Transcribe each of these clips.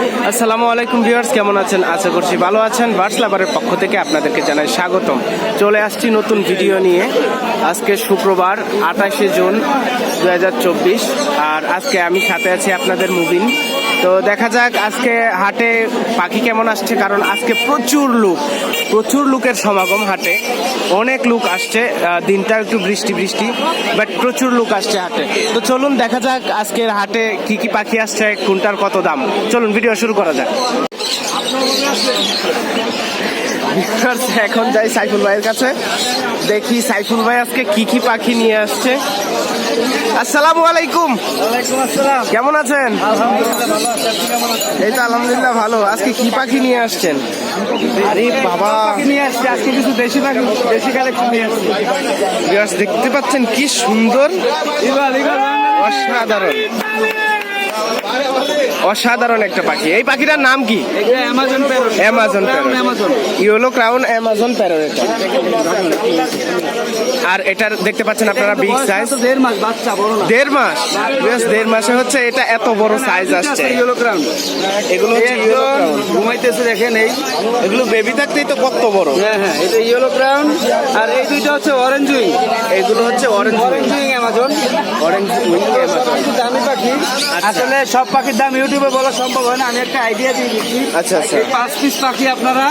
আসসালামু আলাইকুম ভিউয়ার্স, কেমন আছেন? আশা করছি ভালো আছেন। বার্স লাভারের পক্ষ থেকে আপনাদেরকে জানাই স্বাগতম। চলে আসছি নতুন ভিডিও নিয়ে। আজকে শুক্রবার, আঠাশে জুন দু হাজার চব্বিশ। আর আজকে আমি সাথে আছি আপনাদের মুবিন। তো দেখা যাক আজকে হাটে পাখি কেমন আসছে, কারণ আজকে প্রচুর লোক, প্রচুর লোকের সমাগম হাটে। অনেক লোক আসছে দিনটা একটু বৃষ্টি বৃষ্টি বাট প্রচুর লোক আসছে হাটে। তো চলুন দেখা যাক আজকের হাটে কি কি পাখি আসছে, কোনটার কত দাম। চলুন ভিডিও শুরু করা যাক। এখন যাই সাইফুল ভাইয়ের কাছে, দেখি সাইফুল ভাই আজকে কি কি পাখি নিয়ে আসছে। আসসালামু আলাইকুম। কেমন আছেন? আলহামদুলিল্লাহ ভালো আছি। আপনি কেমন আছেন? এই তো আলহামদুলিল্লাহ ভালো। আজকে কি পাখি নিয়ে আসছেন? আরে বাবা। নিয়ে আসছি। আজকে কিছু দেশি পাখি দেশি কালেকশন নিয়ে আসছি। দেখতে পাচ্ছেন কি সুন্দর অসাধারণ। অসাধারণ একটা পাখি। এই পাখিটার নাম কি? Amazon parrot Amazon yellow crown Amazon parrot এটা। আর এটার দেখতে পাচ্ছেন আপনারা বিগ সাইজ দেড় মাস বাচ্চা বড় না। দেড় মাস? বেশ দেড় মাসে হচ্ছে এটা এত বড় সাইজ আসছে। এগুলো হচ্ছে ইয়েলো ঘুমাইতেছে দেখেন এই। এগুলো বেবি থাকতেই তো কত বড়। হ্যাঁ হ্যাঁ এটা ইয়েলো ক্রাউন আর এই দুইটা হচ্ছে অরেঞ্জ উইং এগুলো হচ্ছে orange orange wing Amazon orange wing একটু দামি পাখি। আসলে সব পাখির দাম ইউটিউবে বলা সম্ভব হয় না। আমি একটা আইডিয়া দিয়ে দিচ্ছি। আচ্ছা আচ্ছা। পাঁচ পিস পাখি আপনারা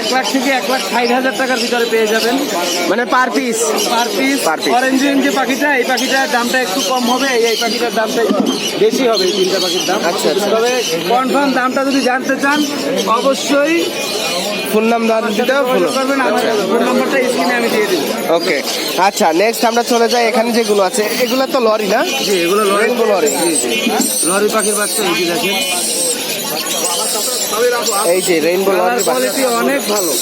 এক লাখ থেকে এক লাখ ষাট হাজার টাকার ভিতরে পেয়ে যাবেন। মানে per piece per piece Per piece। Orange যে পাখিটা এই পাখিটার দামটা একটু কম হবে এই পাখিটার দামটা বেশি হবে এই তিনটা পাখির দাম। আচ্ছা, আচ্ছা। তবে কনফার্ম দামটা যদি জানতে চান অবশ্যই ফোন নাম্বার দিতে ফোন নম্বরটা স্ক্রিনে আমি দিয়ে দেবো। ওকে আচ্ছা নেক্সট আমরা চলে যাই এখানে যেগুলো আছে এগুলো তো লরি না? জি এগুলো লরি। লরি। লরি পাখির বাচ্চা এই দেখেন। এই যে রেইনবো কোয়ালিটি অনেক ভালো।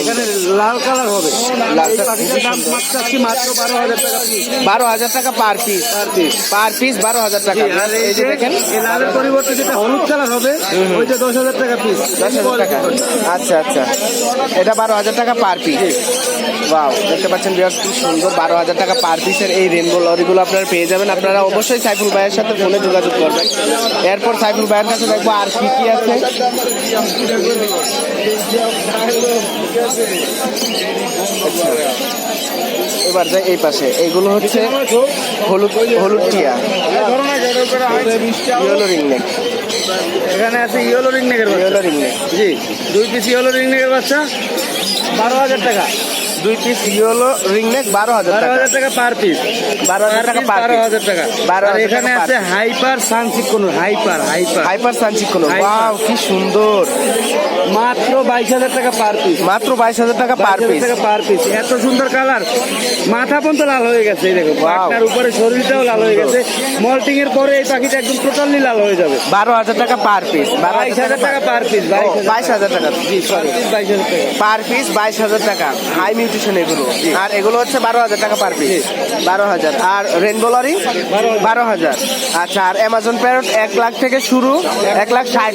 এখানে লাল কালার হবে। লাল পাখিটার দাম মাত্র আজকে মাত্র বারো হাজার টাকা বারো হাজার টাকা per piece per piece per piece বারো হাজার টাকা। এই যে দেখেন। এই লালের পরিবর্তে যেটা হলুদ কালার হবে ওইটা দশ হাজার টাকা পিস দশ হাজার টাকা। আচ্ছা আচ্ছা। এটা বারো হাজার টাকা পার পিস বাও দেখতে পাচ্ছেন বিরাট কি সুন্দর। বারো হাজার টাকা পার পিসের এই রেনবো লরিগুলো আপনারা পেয়ে যাবেন। আপনারা অবশ্যই সাইফুল ভাইয়ের সাথে ফোনে যোগাযোগ করবেন। এরপর সাইফুল ভাইয়ের কাছে দেখব আর কি কি আছে এবার যাই এই পাশে। এইগুলো হচ্ছে হলুদ হলুদ টিয়া। ইয়েলো রিং নেক এখানে আছে ইয়েলো রিং নেকের বাচ্চা। ইয়েলো রিং নেক জি দুই পিস ইয়েলো রিং নেকের বাচ্চা বারো হাজার টাকা। দুই পিস ইয়েলো রিং নেক বারো হাজার বারো হাজার টাকা পার পিস বারো হাজার টাকা পার বারো হাজার টাকা। বারো এখানে আছে হাইপার সানসিক কোন হাইপার হাইপার হাইপার সানচিক কোনো Hyper। কি সুন্দর। মাত্র বাইশ হাজার টাকা পার পিস মাত্র বাইশ হাজার টাকা পার পিস টাকা পার পিস এত সুন্দর কালার মাথা পর্যন্ত লাল হয়ে গেছে দেখো Wow. উপরে শরীরটাও লাল হয়ে গেছে। মল্টিং এর পরে এই পাখিটা একদম টোটালি লাল হয়ে যাবে। বারো হাজার টাকা পার পিস বাইশ হাজার টাকা পার পিস বাইশ হাজার টাকা। জি সরি বাইশ হাজার টাকা। পার পিস বাইশ হাজার টাকা। হাই মিউটেশন এগুলো। আর এগুলো হচ্ছে বারো হাজার টাকা পার পিস বারো হাজার। আর রেনবো লরি বারো হাজার। আচ্ছা আর অ্যামাজন প্যারট এক লাখ থেকে শুরু এক লাখ ষাট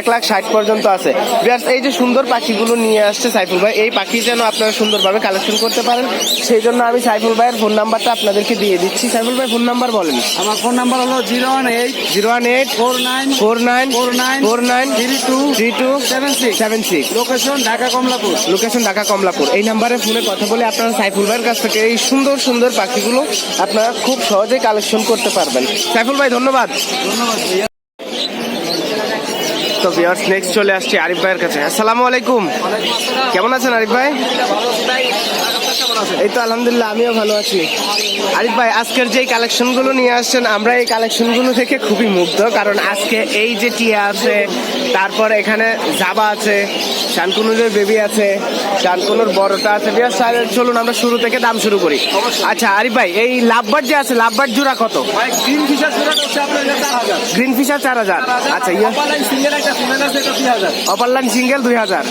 এক লাখ ষাট পর্যন্ত আছে। Just এই যে সুন্দর পাখিগুলো নিয়ে আসছে সাইফুল ভাই এই পাখি যেন আপনারা সুন্দরভাবে কালেকশন করতে পারেন। সেই জন্য আমি সাইফুল ভাইয়ের ফোন নাম্বারটা আপনাদেরকে দিয়ে দিচ্ছি। সাইফুল ভাই ফোন নাম্বার বলেন। আমার ফোন নাম্বার হলো zero one eight zero one eight four nine four nine four nine four nine three two three two seven six seven six location Dhaka Kamalapur location Dhaka Kamalapur এই নাম্বারে ফোনে কথা বলে আপনারা সাইফুল ভাইয়ের কাছ থেকে এই সুন্দর সুন্দর পাখিগুলো আপনারা খুব সহজেই কালেকশন করতে পারবেন। সাইফুল ভাই, ধন্যবাদ। তো ভিউয়ার্স নেক্সট চলে আসছি আরিফ ভাইয়ের কাছে। আসসালামু আলাইকুম। কেমন আছেন আরিফ ভাই? এই তো আলহামদুলিল্লাহ আমিও ভালো আছি। আরিফ ভাই আজকের যে কালেকশনগুলো নিয়ে আসছেন আমরা এই কালেকশনগুলো থেকে খুবই মুগ্ধ কারণ আজকে এই যে টিয়া আছে তারপর এখানে জাবা আছে শানকুনুরের বেবি আছে শানকুনুর বড়টা আছে। বিয়ার সাহেব চলুন আমরা শুরু থেকে দাম শুরু করি। আচ্ছা আরিফ ভাই এই লাভবার যে আছে লাভবার জোড়া কত? গ্রিন ফিশার জোড়া হচ্ছে আপনার চার হাজার। গ্রিন ফিশার চার হাজার। আচ্ছা ইয়ে সিঙ্গেল একটা ফিমেল আছে এটা দুই হাজার। অপারলাইন সিঙ্গেল দুই হাজার।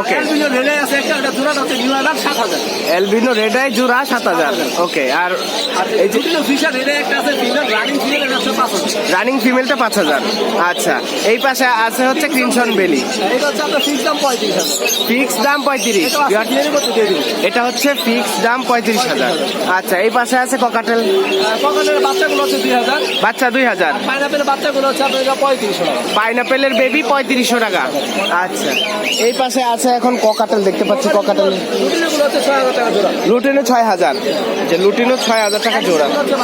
ওকে রেলে আছে একটা জোড়া হচ্ছে নিউ হাজার সাত হাজার। এলবিনো অ্যালবিনো রেড আই জোড়া সাত হাজার। ওকে আর এই যে রানিং ফিমেলটা পাঁচ হাজার। আচ্ছা এই পাশে আছে হচ্ছে ক্রিমসন বেলি এটা হচ্ছে আপনার ফিক্স দাম পঁয়ত্রিশ এটা হচ্ছে ফিক্স দাম পঁয়ত্রিশ হাজার। আচ্ছা এই পাশে আছে ককাটেল হাজার। বাচ্চা দুই হাজার। পাইনাপেলের বেবি পঁয়ত্রিশশো টাকা। আচ্ছা এই পাশে আছে এখন ককাটেল দেখতে পাচ্ছি ককাটেল লুটিনো ছয় হাজার। যে লুটিনো ছয় হাজার টাকা জোড়া। হচ্ছে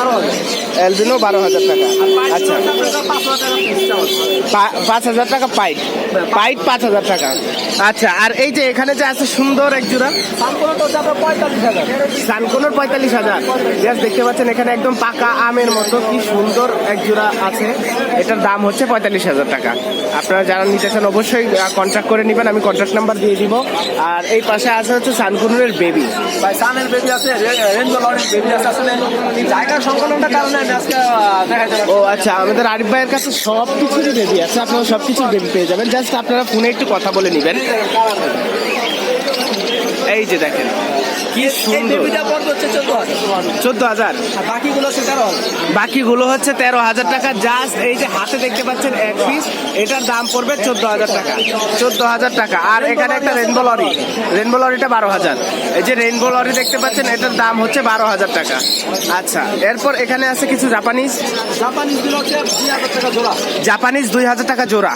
বারো হাজার টাকা। আচ্ছা। পাঁচ হাজার টাকা পাইট। পাইট পাঁচ হাজার টাকা। আচ্ছা আর এই যে এখানে যে আছে সুন্দর এক জোড়া। সানকোনোর পঁয়তাল্লিশ হাজার। জাস্ট দেখতে পাচ্ছেন, এখানে একদম পাকা আমের মতো কি সুন্দর এক জোড়া আছে। এটার দাম হচ্ছে পঁয়তাল্লিশ হাজার টাকা। আপনারা যারা নিতে চান, অবশ্যই কন্ট্যাক্ট করে নেবেন। আমি কন্ট্যাক্ট নাম্বার দিয়ে দিব। আর এই পাশে আছে হচ্ছে সানকুনুরের বেবি ভাই সানের বেবি আছে রেনবো বেবি আছে আসলে জায়গার সংকলনটার কারণে আমি আজকে ও আচ্ছা আমাদের আরিফ ভাইয়ের কাছে সব কিছুরই বেবি আছে আপনারা সব কিছুর বেবি পেয়ে যাবেন। জাস্ট আপনারা ফোনে একটু কথা বলে নেবেন। এই যে দেখেন কি এই বেবিটা পড়বে হচ্ছে চোদ্দ হাজার। চোদ্দ হাজার। বাকিগুলো তেরো বাকিগুলো হচ্ছে তেরো হাজার টাকা। জাস্ট এই যে হাতে দেখতে পাচ্ছেন এক পিস এটার দাম পড়বে চোদ্দ হাজার টাকা। চোদ্দ হাজার টাকা। আর এখানে একটা রেনবো লরি রেনবো লরিটা বারো হাজার। এই যে রেনবো লরি দেখতে পাচ্ছেন এটার দাম হচ্ছে বারো হাজার টাকা। আচ্ছা এরপর এখানে আছে কিছু জাপানিজ জোড়া। জাপানিজ দুই হাজার টাকা জোড়া।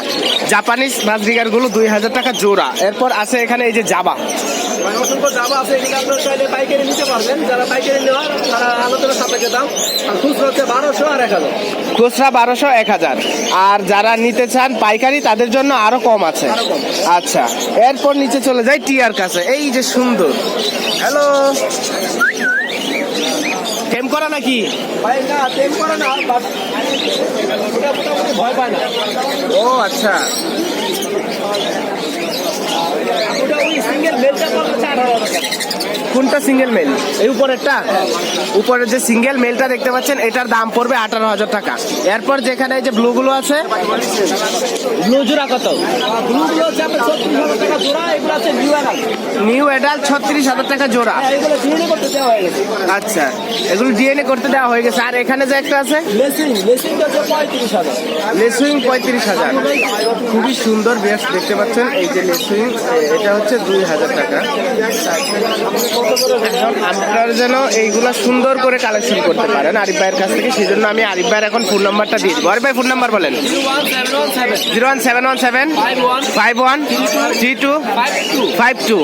জাপানিজ বাসরিগারগুলো দুই হাজার টাকা জোড়া। এরপর আছে এখানে এই যে জাবা জামা আছে চাইলে পাইকারি নিতে পারবেন। যারা পাইকারি নেওয়ার তারা আলোচনা সাপেক্ষে দাম। আর খুচরো হচ্ছে বারোশো আর এক হাজার। খুচরা বারোশো এক হাজার। আর যারা নিতে চান পাইকারি তাদের জন্য আরও কম আছে। আচ্ছা এরপর নিচে চলে যাই টিয়ার কাছে। এই যে সুন্দর। হ্যালো। কেম করা নাকি? ভাই না টেম করে না বাট ওটা মোটামুটি ভয় পায় না। ও আচ্ছা। ওটা ওই সিঙ্গেল মেলটা পড়বে হচ্ছে আঠারো হাজার টাকা কোনটা সিঙ্গেল মেল এই উপরেরটা? উপরের যে সিঙ্গেল মেলটা দেখতে পাচ্ছেন এটার দাম পড়বে আঠারো হাজার টাকা। এরপর যেখানে এই যে ব্লু গুলো আছে ব্লু জোড়া কত? ব্লুগুলো নিউ এডাল ছত্রিশ হাজার টাকা জোড়া আচ্ছা এগুলো ডিএনএ করতে দেওয়া হয়ে গেছে। আর এখানে যে একটা আছে? লেসুইং পঁয়ত্রিশ হাজার। খুবই সুন্দর বেশ দেখতে পাচ্ছেন। এই যে লেসুইং এটা হচ্ছে দুই হাজার টাকা। এখন আপনারা যেন এইগুলা সুন্দর করে কালেকশন করতে পারেন আরিফ ভাইয়ের কাছ থেকে সেই জন্য আমি আরিফ ভাইয়ের এখন ফোন নাম্বারটা দিয়ে দেবো। আরিফ ভাই ফোন নাম্বার বলেন। Zero one seven one seven five one three two five two.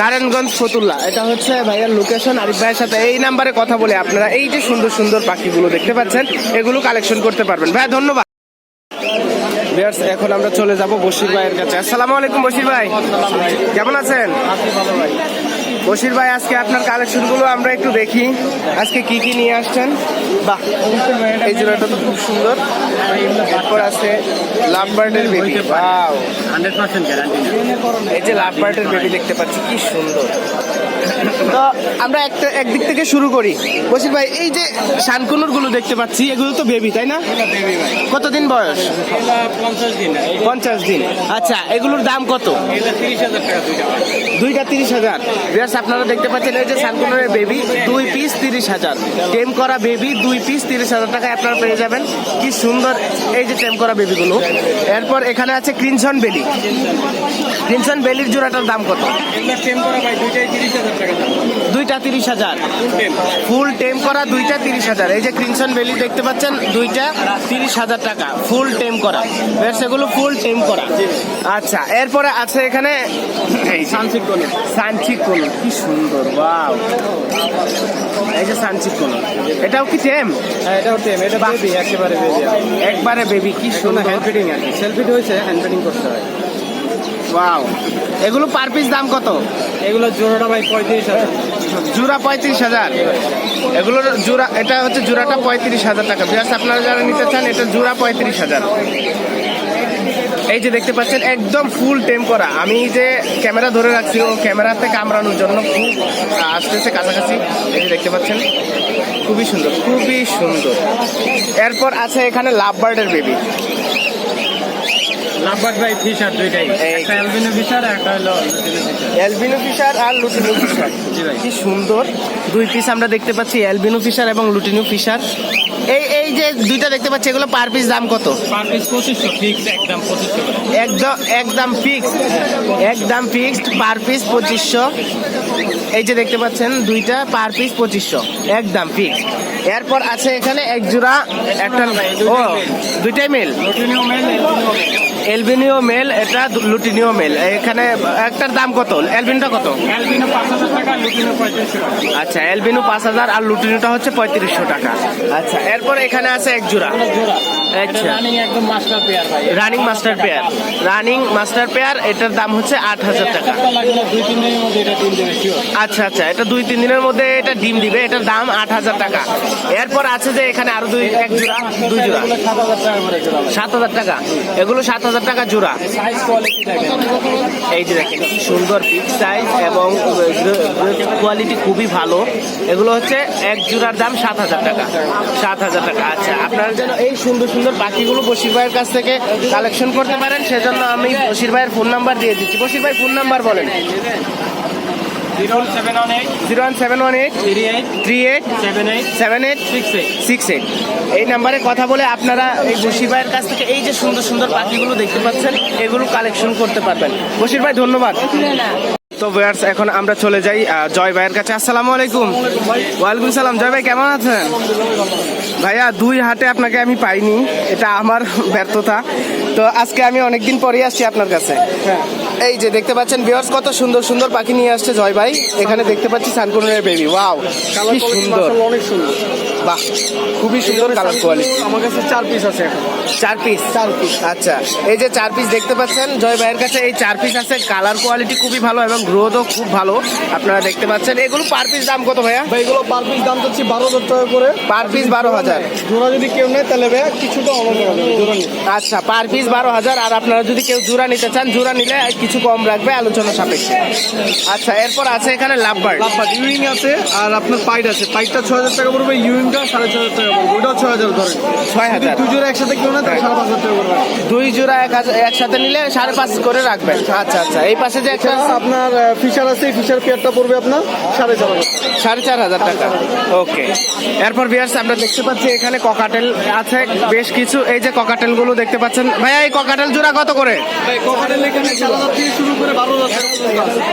Narayanganj Fatullah. এটা হচ্ছে ভাইয়ার লোকেশন আরিফ ভাইয়ের সাথে এই নাম্বারে কথা বলে আপনারা এই যে সুন্দর সুন্দর পাখিগুলো দেখতে পাচ্ছেন, এগুলো কালেকশন করতে পারবেন। ভাই ধন্যবাদ। এখন আমরা চলে যাব বশির ভাইয়ের কাছে। আসসালামু আলাইকুম বশির ভাই। কেমন আছেন? বশির ভাই আজকে আপনার কালেকশনগুলো আমরা একটু দেখি। আজকে কি কি নিয়ে আসছেন? বাহ এই জোড়াটা তো খুব সুন্দর। এরপর আছে লাভ বার্ডের বেবি এই যে লাভ বার্ডের বেবি দেখতে পাচ্ছি কি সুন্দর। তো আমরা একটা একদিক থেকে শুরু করি। বসির ভাই এই যে শানকুনুরগুলো দেখতে পাচ্ছি এগুলো তো বেবি তাই না? কতদিন বয়স? পঞ্চাশ দিন। আচ্ছা এগুলোর দাম কত? দুইটা তিরিশ হাজার। বিয়ার্স আপনারা দেখতে পাচ্ছেন এই যে শানকুনুরের বেবি দুই পিস তিরিশ হাজার। টেম করা বেবি দুই পিস তিরিশ হাজার টাকায় আপনারা পেয়ে যাবেন। কি সুন্দর এই যে টেম করা বেবিগুলো এরপর এখানে আছে ক্রিনসন বেলি ক্রিনসন বেলির জোড়াটার দাম কত? টেম করা ভাই দুইটাই তিরিশ হাজার দুইটা তিরিশ হাজার। ফুল টেম করা দুইটা তিরিশ হাজার। এই যে ক্রিমসন ভ্যালি দেখতে পাচ্ছেন দুইটা তিরিশ হাজার টাকা। ফুল টেম করা। বেশ সেগুলো ফুল টেম করা। আচ্ছা এরপরে আছে এখানে এই সানসিক কোনে? সানচিক কোন? কি সুন্দর বাও এই যে সানচিক কোন? এটাও কি টেম? হ্যাঁ এটাও টেম। এটা। বেবি একেবারে বেবি একবারে বেবি কি সুন্দর। হ্যান্ড ফিটিং আছে। সেলফি হয়েছে হ্যান্ড ফিটিং করতে হয়। ওয়াও এগুলো পার পিস দাম কত? এগুলো জোড়াটা ভাই পঁয়ত্রিশ হাজার। জোড়া পঁয়ত্রিশ হাজার। এগুলোর জোড়া এটা হচ্ছে জোড়াটা পঁয়ত্রিশ হাজার টাকা। বিয়াস আপনারা যারা নিতে চান এটা জোড়া পঁয়ত্রিশ হাজার। এই যে দেখতে পাচ্ছেন একদম ফুল টেম করা। আমি যে ক্যামেরা ধরে রাখছি ও ক্যামেরাতে কামড়ানোর জন্য খুব আসতেছে কাছাকাছি। এই যে দেখতে পাচ্ছেন খুবই সুন্দর খুবই সুন্দর। এরপর আছে এখানে লাভ বার্ডের বেবি লাভবার্ড বাই ফিশার দুইটাই। একটা অ্যালবিনো ফিশার একটা হলো অ্যালবিনো ফিশার আর লুটিনো ফিশার কি সুন্দর। দুই পিস আমরা দেখতে পাচ্ছি অ্যালবিনো ফিশার এবং লুটিনো ফিশার এই এই যে দুইটা দেখতে পাচ্ছি এগুলো পার পিস দাম কত? পার পিস পঁচিশশো ফিক্স একদম পঁচিশশো একদম একদম ফিক্সড একদম ফিক্সড পার পিস পঁচিশশো। এই যে দেখতে পাচ্ছেন দুইটা পার পিস পঁচিশশো। একদম ফিক্সড এরপর আছে এখানে এক জোড়া একটা ও দুইটাই মেল এলবিনিও মেল এটা লুটিনিও মেল। এখানে একটার দাম কত? এলবিনটা কত? আচ্ছা এলবিনু পাঁচ হাজার আর লুটিনিটা হচ্ছে পঁয়ত্রিশশো টাকা। আচ্ছা এরপর এখানে আছে এক জোড়া। জোড়া। আচ্ছা। রানিং একদম মাস্টার পেয়ার ভাই। Running master pair running master pair এটার দাম হচ্ছে আট হাজার টাকা। একটা লাগবে না দুই তিন দিনের মধ্যে এটা তিন দেবে আচ্ছা আচ্ছা এটা দুই তিন দিনের মধ্যে এটা ডিম দিবে এটার দাম আট হাজার টাকা। এরপর আছে যে এখানে আরও দুই এক জোড়া দুই জোড়া। সাত হাজার টাকা এগুলো সাত হাজার টাকা জোড়া। কোয়ালিটি এই যে দেখেন কি সুন্দর পিক সাইজ এবং কোয়ালিটি খুবই ভালো। এগুলো হচ্ছে এক জোড়ার দাম সাত হাজার টাকা। সাত হাজার টাকা আচ্ছা। আপনার যেন এই সুন্দর সুন্দর পাখিগুলো বশির ভাইয়ের কাছ থেকে কালেকশন করতে পারেন। সেজন্য আমি বশির ভাইয়ের ফোন নাম্বার দিয়ে দিচ্ছি। বশির ভাই ফোন নাম্বার বলেন। Zero one seven one eight three eight seven eight six eight এই নাম্বারে কথা বলে আপনারা এই বশির ভাইয়ের কাছ থেকে এই যে সুন্দর সুন্দর পাখিগুলো দেখতে পাচ্ছেন, এগুলো কালেকশন করতে পারবেন। বশির ভাই, ধন্যবাদ। তো ভিউয়ার্স এখন আমরা চলে যাই জয় ভাইয়ের কাছে। আসসালামু আলাইকুম। ওয়ালাইকুম সালাম। জয় ভাই, কেমন আছেন? ভাইয়া, দুই হাটে আপনাকে আমি পাইনি। এটা আমার ব্যর্থতা। তো আজকে আমি অনেকদিন পরেই আসছি আপনার কাছে। এই যে দেখতে পাচ্ছেন ভিউয়ার্স কত সুন্দর সুন্দর পাখি নিয়ে আসছে জয় ভাই। এখানে দেখতে পাচ্ছি সানকুনের বেবি ওয়াও কি সুন্দর অনেক সুন্দর। বাহ খুবই সুন্দর কালার কোয়ালিটি আমার কাছে চার পিস আছে এখন। চার পিস চার পিস আচ্ছা এই যে চার পিস দেখতে পাচ্ছেন জয় ভাইয়ের কাছে এই চার পিস আছে। কালার কোয়ালিটি খুবই ভালো এবং গ্রোথও খুব ভালো আপনারা দেখতে পাচ্ছেন। এগুলো পার পিস দাম কত ভাইয়া? ভাই এগুলো পার পিস দাম চাচ্ছি বারো হাজার টাকা করে। পার পিস বারো হাজার। জোড়া যদি কেউ নেয় তাহলে ভাইয়া কিছুটা আচ্ছা পার পিস বারো হাজার আর আপনারা যদি কেউ জোড়া নিতে চান জোড়া নিলে কিছু কম রাখবে আলোচনা সাপেক্ষে। আচ্ছা এরপর আছে এখানে লাভবার্ড লাভবাদ ইউইং আছে আর আপনার পাইট আছে। পাইটটা ছয় হাজার টাকা পড়বে সাড়ে ছয় হাজার টাকা পড়বে? ছয় হাজার ধরেন ছয় হাজার। দুই জোড়া একসাথে কেউ না সাড়ে পাঁচ হাজার টাকা দুই জোড়া একসাথে নিলে সাড়ে পাঁচ করে রাখবেন। আচ্ছা আচ্ছা এই পাশে যে একটা আপনার ফিশার আছে ফিশার পেয়ারটা পড়বে আপনার সাড়ে চার হাজার সাড়ে চার হাজার টাকা। ওকে। এরপর বিয়ার্স আমরা দেখতে পাচ্ছি এখানে ককাটেল আছে বেশ কিছু। এই যে ককাটেলগুলো দেখতে পাচ্ছেন। ভাইয়া এই ককাটেল জোড়া কত করে?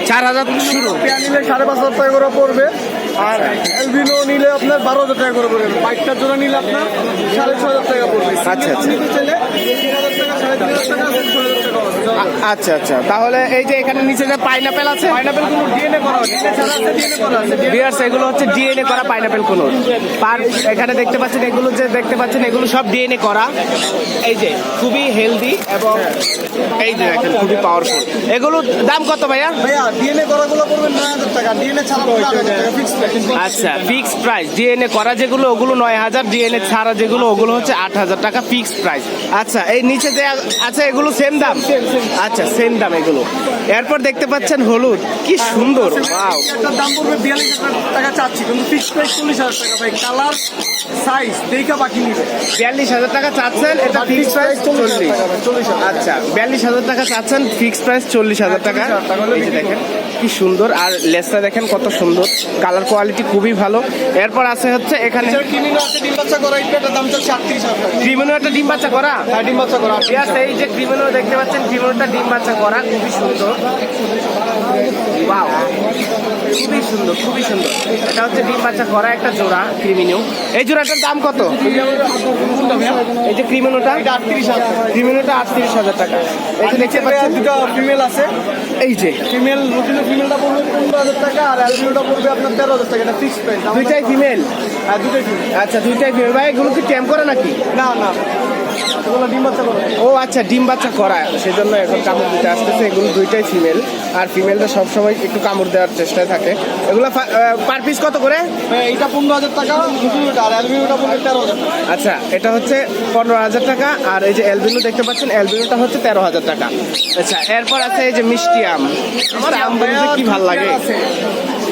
চার হাজার শুরু সাড়ে পাঁচ হাজার টাকা করে পড়বে। আর এলবিনো নিলে আপনার বারো হাজার টাকা করে পড়বে। বাইকটার জোড়া নিলে আপনার সাড়ে ছয় হাজার টাকা পড়বে। আচ্ছা, আচ্ছা। আচ্ছা আচ্ছা। তাহলে এই যে এখানে নিচে যে পাইনাপেল আছে? পাইনাপেল কোনো ডিএনএ করা ডিএনএ ছাড়া আছে ডিএনএ করা বিয়ার্স এগুলো হচ্ছে ডিএনএ করা পাইনাপেল কোন। পার এখানে দেখতে পাচ্ছেন এগুলো যে দেখতে পাচ্ছেন এগুলো সব ডিএনএ করা। এই যে খুবই হেলদি এবং এই যে দেখেন খুবই পাওয়ারফুল এগুলো দাম কত ভাইয়া? আচ্ছা ফিক্স প্রাইস ডিএনএ করা যেগুলো ওগুলো নয় হাজার। ডিএনএ ছাড়া যেগুলো ওগুলো হচ্ছে আট হাজার টাকা ফিক্স প্রাইস আচ্ছা এই নিচে যে আছে এগুলো সেম দাম? আচ্ছা সেম দাম এগুলো। এরপর দেখতে পাচ্ছেন হলুদ। কি সুন্দর ওয়াও দাম পড়বে বিয়াল্লিশ হাজার টাকা চাচ্ছি কিন্তু ফিক্স প্রাইস চল্লিশ হাজার টাকা ভাই। কালার সাইজ দেখা বাকি নিবে। বিয়াল্লিশ হাজার টাকা চাচ্ছেন এটা ফিক্স প্রাইস চল্লিশ আচ্ছা বিয়াল্লিশ হাজার টাকা চাচ্ছেন ফিক্সড প্রাইস চল্লিশ হাজার টাকা। দেখেন। কি সুন্দর আর লেসটা দেখেন কত সুন্দর। কালার কোয়ালিটি খুবই ভালো। এরপর আছে হচ্ছে এখানে ক্রিমিনো একটা ডিম বাচ্চা করা? হ্যাঁ ডিম বাচ্চা করা এই যে ক্রিমিনো দেখতে পাচ্ছেন ক্রিমিনোটা ডিম বাচ্চা করা খুবই সুন্দর। খুবই সুন্দর খুবই সুন্দর। এটা হচ্ছে ডিম বাচ্চা করা একটা জোড়া ক্রিমিনো। এই জোড়াটার দাম কত? এই যে ক্রিমিনোটা? হাজার টাকা। ক্রিমিনোটা আটত্রিশ হাজার টাকা। এই যে দেখতে পাচ্ছেন দুটো ফিমেল আছে। এই যে। ফিমেল ফিমেলটা পড়বে পনেরো হাজার টাকা আর অ্যালবিনোটা পড়বে আপনার তেরো হাজার টাকা। এটা ফিক্স প্রাইস দুইটাই ফিমেল হ্যাঁ দুটোই ফিমেল আচ্ছা দুইটাই ফিমেল ভাই এগুলো কি ক্যাম্প করে নাকি? না না। ও আচ্ছা ডিম বাচ্চা করা। সেজন্য এখন কামড় দিতে আসতেছে। এগুলো দুইটাই ফিমেল আর ফিমেলটা সবসময় একটু কামড় দেওয়ার চেষ্টায় থাকে। এগুলো পার পিস কত করে? এটা পনেরো হাজার টাকা আচ্ছা এটা হচ্ছে পনেরো হাজার টাকা। আর এই যে অ্যালবিনো দেখতে পাচ্ছেন অ্যালবিনোটা হচ্ছে তেরো হাজার টাকা। আচ্ছা এরপর আছে এই যে মিষ্টি আম। আম বলতে কি ভালো লাগে।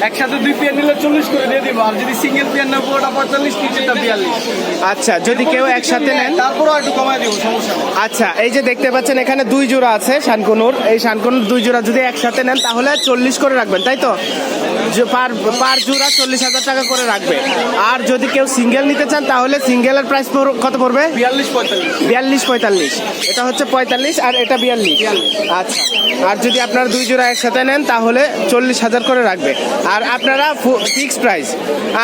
একসাথে দুই পেয়ার নিলে চল্লিশ করে দিয়ে দিব আর যদি সিঙ্গেল পেয়ার নেব ওটা পঁয়তাল্লিশ তিনটা বিয়াল্লিশ। আচ্ছা যদি কেউ একসাথে নেন? তারপরও একটু কমায় দিব সমস্যা আচ্ছা এই যে দেখতে পাচ্ছেন এখানে দুই জোড়া আছে শানকুনুর। এই শানকুনুর দুই জোড়া যদি একসাথে নেন তাহলে চল্লিশ করে রাখবেন তাই তো? পার পার জোড়া চল্লিশ হাজার টাকা করে রাখবে। আর যদি কেউ সিঙ্গেল নিতে চান তাহলে সিঙ্গেলের প্রাইস কত পড়বে? বিয়াল্লিশ পঁয়তাল্লিশ। বিয়াল্লিশ পঁয়তাল্লিশ। এটা হচ্ছে পঁয়তাল্লিশ আর এটা বিয়াল্লিশ। আচ্ছা আর যদি আপনারা দুই জোড়া একসাথে নেন তাহলে চল্লিশ হাজার করে রাখবে। আর আপনারা ফিক্সড প্রাইস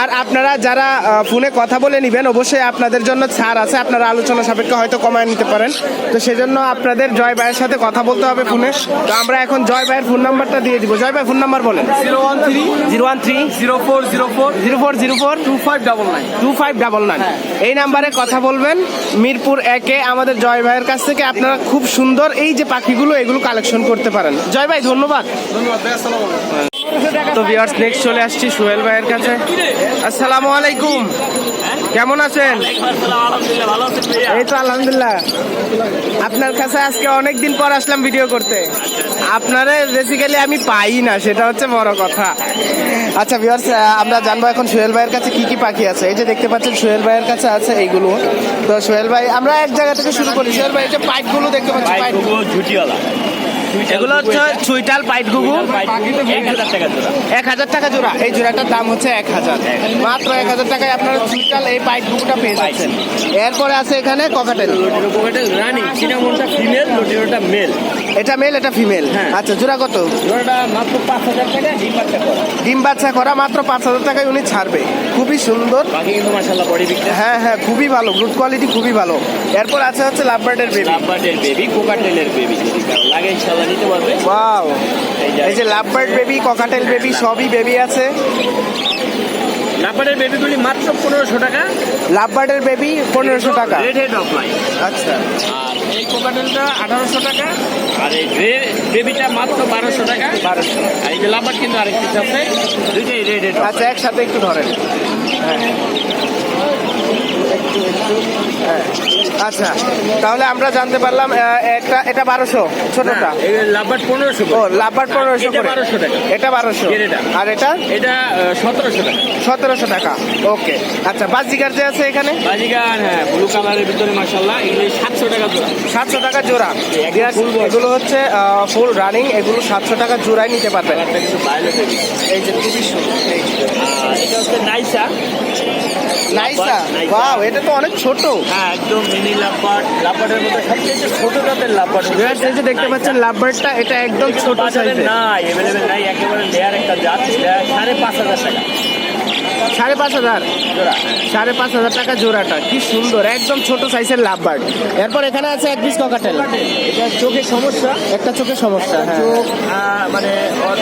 আর আপনারা যারা ফোনে কথা বলে নেবেন অবশ্যই আপনাদের জন্য ছাড় আছে। আপনারা আলোচনা সাপেক্ষে হয়তো কমায় নিতে পারেন। তো সেজন্য আপনাদের জয় ভাইয়ের সাথে কথা বলতে হবে ফোনে। তো আমরা এখন জয় ভাইয়ের ফোন নাম্বারটা দিয়ে দিব। জয় ভাই ফোন নাম্বার বলেন। Zero one three zero one three zero four zero four zero four zero four two five double nine. Two five double nine এই নাম্বারে কথা বলবেন। মিরপুর একে আমাদের জয় ভাইয়ের কাছ থেকে আপনারা খুব সুন্দর এই যে পাখিগুলো এগুলো কালেকশন করতে পারেন। জয় ভাই ধন্যবাদ। ধন্যবাদ তো ভিউয়ার্স নেক্সট চলে আসছি সোহেল ভাইয়ের কাছে। আসসালামু আলাইকুম। কেমন আছেন? এই তো আলহামদুলিল্লাহ। আপনার কাছে আজকে অনেক দিন পর আসলাম ভিডিও করতে। আপনারে বেসিক্যালি আমি পাই না সেটা হচ্ছে বড় কথা। আচ্ছা ভিউয়ার্স আমরা জানব এখন সোহেল ভাইয়ের কাছে কি কি পাখি আছে। এই যে দেখতে পাচ্ছেন সোহেল ভাইয়ের কাছে আছে এইগুলো। তো সোহেল ভাই আমরা এক জায়গা থেকে শুরু করি। সোহেল ভাই এই যে পাইপগুলো দেখতে পাচ্ছি পাইপ ঝুটিওয়ালা। এগুলো হচ্ছে চুইটাল পাইট গুগু এক হাজার টাকা জোড়া। এই জোড়াটার দাম হচ্ছে এক হাজার। মাত্র এক হাজার টাকায় আপনারা চুইটাল এই পাইট গুগুটা পেয়ে যাচ্ছেন। এরপরে আছে এখানে ককাটেল। ফিমেল লোটিরোটা মেল। এটা মেল এটা ফিমেল। হ্যাঁ। আচ্ছা জোড়া কত? জোড়াটা মাত্র পাঁচ হাজার টাকা ডিম বাচ্চা করা। ডিম বাচ্চা করা মাত্র পাঁচ হাজার টাকায় উনি ছাড়বে। খুবই সুন্দর। বাকি কিন্তু মাসাল্লাহ বডি হ্যাঁ হ্যাঁ খুবই ভালো। গুড কোয়ালিটি খুবই ভালো। এরপর আছে হচ্ছে লাভবার্ডের বেবি লাভবার্ডের বেবি কোকাটেলের বেবি যদি লাগে ইনশাল্লাহ নিতে পারবে? ওয়াও এই যে লাভবার্ড বেবি ককাটেল বেবি সবই বেবি আছে। লাভবার্ডের বেবিগুলি মাত্র পনেরোশো টাকা। লাভবার্ডের বেবি পনেরোশো টাকা। রেড হেড অফলাইন আচ্ছা। আর এই কোকাটেলটা আঠারোশো টাকা। আর এই গ্রে বেবিটা মাত্র বারোশো টাকা। বারোশো। আর এই যে লাভবার্ড কিন্তু আরেকটি আছে। দুইটাই রেড হেড আচ্ছা একসাথে একটু ধরেন। হ্যাঁ। একটু একটু আচ্ছা তাহলে আমরা জানতে পারলাম একটা এটা বারোশো ছোটটা। এই লাভবার্ড পনেরোশো ও লাভবার পনেরোশো 1200 টাকা। এটা বারোশো। আর এটা? এটা সতেরোশো টাকা। সতেরোশো টাকা। ওকে। আচ্ছা বাজিকার যে আছে এখানে? বাজিগার হ্যাঁ ব্লু কালারের ভিতরে মাসাল্লাহ এগুলো সাতশো টাকা জোড়া। সাতশো টাকা জোড়া। এগুলো হচ্ছে ফুল রানিং এগুলো সাতশো টাকা জোড়ায় নিতে পারবেন। এই যে খুবই সুন্দর। এটা হচ্ছে নাইসা নাইসা। ওয়াও এটা তো অনেক ছোট। হ্যাঁ একদম মিনি লাভবার্ড লাভবার্ডের মধ্যে সবচেয়ে ছোট জাতের লাভবার্ড Viewers, এই যে দেখতে পাচ্ছেন লাভবার্ডটা এটা একদম ছোট সাইজের নাই এভেলেবেল নাই একেবারে লেয়ার একটা জাত এটা সাড়ে পাঁচ হাজার টাকা। সাড়ে পাঁচ হাজার। সাড়ে পাঁচ হাজার টাকা জোড়াটা কি সুন্দর একদম ছোট সাইজের লাভবার্ড এরপর এখানে আছে এক পিস ককাটেল চোখের সমস্যা? একটা চোখের সমস্যা হ্যাঁ। চোখ মানে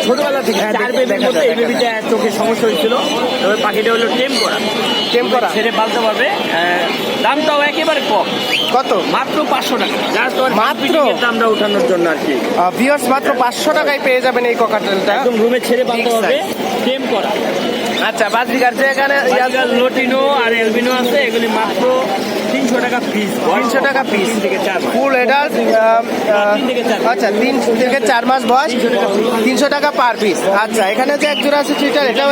ছোটবেলা থেকে হ্যাঁ, চার বেবির মধ্যে এই বেবিটা চোখের সমস্যা হয়েছিল। তবে পাখিটা হলো টেম করা। টেম করা। ছেড়ে পালতে পারবে। দামটাও একেবারে কম। কত? মাত্র পাঁচশো টাকা। যার মাত্র? দামটা উঠানোর জন্য আর কি। ভিউয়ার্স মাত্র পাঁচশো টাকায় পেয়ে যাবেন এই ককাটেলটা একদম রুমে ছেড়ে পালতে হবে টেম করা। আচ্ছা বাজরিকার যে এখানে লোটিনো আর এলবিনো আছে এগুলি মাত্র তিনশো টাকা পিস তিনশো টাকা পিস তিন থেকে চার মাস। ফুল এডাল্ট। আচ্ছা তিন থেকে চার মাস বয়স। তিনশো টাকা পার পিস আচ্ছা এখানে যে এক জোড়া আছে চুইটার এটাও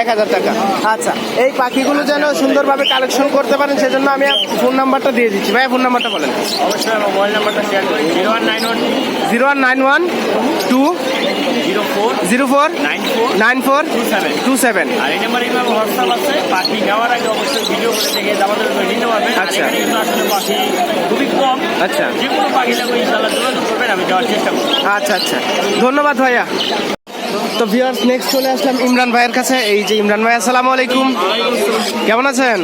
এক হাজার টাকা। আচ্ছা এই পাখিগুলো যেন সুন্দরভাবে কালেকশন করতে পারেন সেজন্য আমি ফোন নাম্বারটা দিয়ে দিচ্ছি। ভাই ফোন নাম্বারটা বলেন। অবশ্যই আমার মোবাইল নাম্বারটা শেয়ার করি zero one nine one zero one nine one two zero four zero four nine four two seven two seven আর এই নাম্বারে হোয়াটসঅ্যাপ আছে। পাখি নেওয়ার আগে অবশ্যই ভিডিও করে দেখে আমাদের নিতে পারবেন আচ্ছা। আসলে পাখি খুবই কম আচ্ছা। যে কোনো পাখি লাগবে ইনশাল্লাহ যোগাযোগ করবেন আমি যাওয়ার চেষ্টা করব আচ্ছা আচ্ছা। ধন্যবাদ ভাইয়া। তো ভিউয়ার্স নেক্সট চলে আসলাম ইমরান ভাইয়ের কাছে। এই যে ইমরান ভাই আসসালামু আলাইকুম। কেমন আছেন?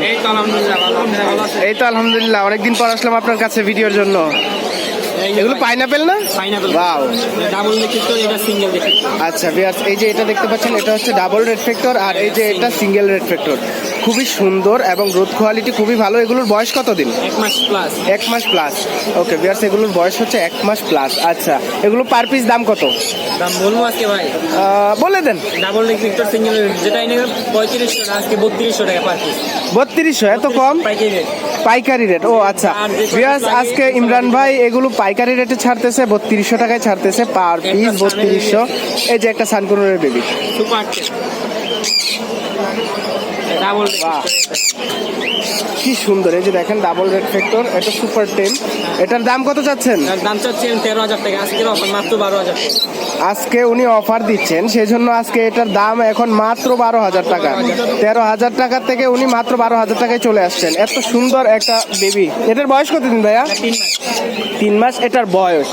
এই তো আলহামদুলিল্লাহ অনেকদিন পর আসলাম আপনার কাছে ভিডিওর জন্য। এগুলো পাইনাপেল না? পাইনাপেল ডাবল এটা সিঙ্গেল আচ্ছা ভিউয়ার্স এই যে এটা দেখতে পাচ্ছেন এটা হচ্ছে ডাবল রেড ফ্যাক্টর আর এই যে এটা সিঙ্গেল রেড ফ্যাক্টর খুবই সুন্দর এবং গ্রোথ কোয়ালিটি খুবই ভালো। এগুলোর বয়স কত দিন এক মাস প্লাস এক মাস প্লাস ওকে ভিউয়ার্স এগুলোর বয়স হচ্ছে এক মাস প্লাস আচ্ছা এগুলো পার পিস দাম কত? দাম বলব আজকে ভাই। বলে দেন। ডাবল ডিক ভিক্টর সিঙ্গেল যেটা এনে পঁয়ত্রিশশো টাকা আজকে বত্রিশশো টাকা পার পিস বত্রিশশো এত কম? পাইকারি রেট ও আচ্ছা। লাগে- আজকে ইমরান ভাই এগুলো পাইকারি রেটে ছাড়তেছে বত্রিশশো টাকায় ছাড়তেছে পার পিস বত্রিশশো। এই যে একটা সানকুনের বেবি সুপার ডাবল বাহ কি সুন্দর এই যে দেখেন ডাবল রেড ফ্যাক্টর এটা সুপার টেন এটার দাম কত চাচ্ছেন? দাম চাচ্ছেন তেরো হাজার টাকা আজকের অফার মাত্র বারো হাজার আজকে উনি অফার দিচ্ছেন সেজন্য আজকে এটার দাম এখন মাত্র বারো হাজার টাকা। তেরো হাজার টাকা থেকে উনি মাত্র বারো হাজার টাকায় চলে আসছেন। এত সুন্দর একটা বেবি এটার বয়স কতদিন ভাইয়া? তিন মাস। এটার বয়স।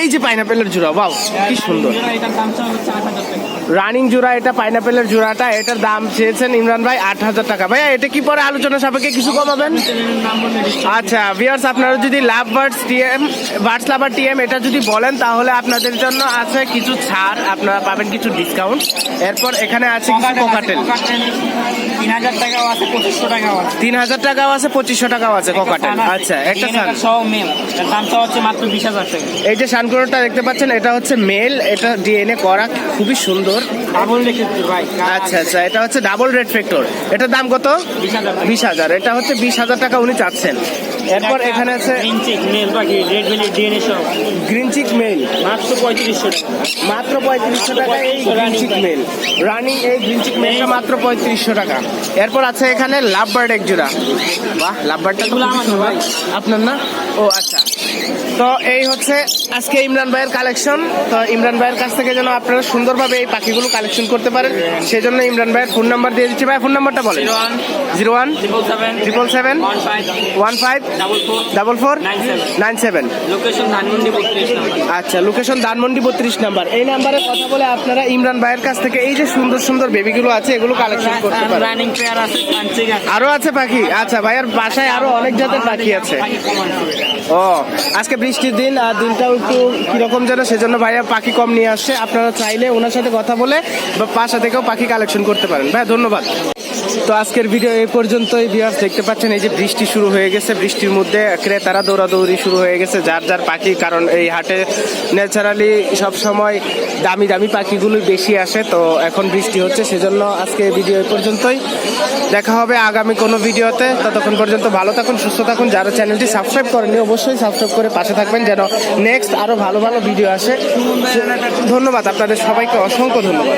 এই যে পাইনাপেলের জোড়া বাউ কি সুন্দর। রানিং জোড়া এটা পাইনাপেলের জোড়াটা এটার দাম চেয়েছেন ইমরান ভাই আট হাজার টাকা। ভাইয়া এটা কি পরে আলোচনা সাপেক্ষে কিছু কমাবেন। আচ্ছা ভিউয়ার্স আপনারা যদি love birds TM birds lover TM এটা যদি বলেন তাহলে আপনাদের জন্য আছে কিছু ছাড়। আপনারা পাবেন কিছু ডিসকাউন্ট এরপর এখানে আছে কিছু কোকাটেল তিন হাজার টাকাও আছে পঁচিশশো টাকাও আছে। কোকাটেল আচ্ছা একটা এই যে সানকুনোটা দেখতে পাচ্ছেন এটা হচ্ছে মেল এটা ডিএনএ করা খুবই সুন্দর। আচ্ছা আচ্ছা এটা হচ্ছে ডাবল রেড ফ্যাক্টর এটার দাম কত? বিশ হাজার। এটা হচ্ছে বিশ হাজার টাকা উনি চাচ্ছেন। এরপর এখানে আছে গ্রিন চিক মেল মাত্র পঁয়ত্রিশশো টাকা। মাত্র পঁয়ত্রিশশো টাকা এই গ্রিন চিক মেল রানিং এই গ্রিন চিক মেলটা মাত্র পঁয়ত্রিশশো টাকা। এরপর আছে এখানে লাভ বার্ড এক জোড়া। বাহ লাভ বার্ডটা এগুলো আমার না ভাই। আপনার না? ও আচ্ছা। তো এই হচ্ছে আজকে ইমরান ভাইয়ের কালেকশন তো ইমরান ভাইয়ের কাছ থেকে যেন আপনারা সুন্দরভাবে এই পাখিগুলো কালেকশন করতে পারেন সেজন্য ইমরান ভাইয়ের ফোন নাম্বার দিয়ে দিচ্ছি। ভাই ফোন নাম্বারটা বলেন। Zero one triple seven one five double four nine seven আচ্ছা লোকেশন ধানমন্ডি বত্রিশ নাম্বার এই নাম্বারে কথা বলে আপনারা ইমরান ভাইয়ের কাছ থেকে এই যে সুন্দর সুন্দর বেবিগুলো আছে এগুলো কালেকশন করতে পারেন। আছে আরও আছে পাখি? আচ্ছা ভাইয়ার বাসায় আরও অনেক জাতের পাখি আছে। ও আজকে বৃষ্টির দিন আর দিনটাও একটু কীরকম যেন, সেজন্য ভাইয়া পাখি কম নিয়ে আসছে। আপনারা চাইলে ওনার সাথে কথা বলে বা পাশা থেকেও পাখি কালেকশন করতে পারেন। ভাই ধন্যবাদ। তো আজকের ভিডিও এই পর্যন্তই ভিউয়ার্স দেখতে পাচ্ছেন, এই যে বৃষ্টি শুরু হয়ে গেছে। বৃষ্টির মধ্যে ক্রেতারা দৌড়াদৌড়ি শুরু হয়ে গেছে, যার যার পাখি, কারণ এই হাটে ন্যাচারালি সব সময় দামি দামি পাখিগুলোই বেশি আসে। তো এখন বৃষ্টি হচ্ছে, সেজন্য আজকে ভিডিও এই পর্যন্তই। দেখা হবে আগামী কোনো ভিডিওতে ততক্ষণ পর্যন্ত ভালো থাকুন, সুস্থ থাকুন। যারা চ্যানেলটি সাবস্ক্রাইব করেনি অবশ্যই সাবস্ক্রাইব করে পাশে থাকবেন যেন নেক্সট আরও ভালো ভালো ভিডিও আসে। ধন্যবাদ আপনাদের সবাইকে অসংখ্য ধন্যবাদ।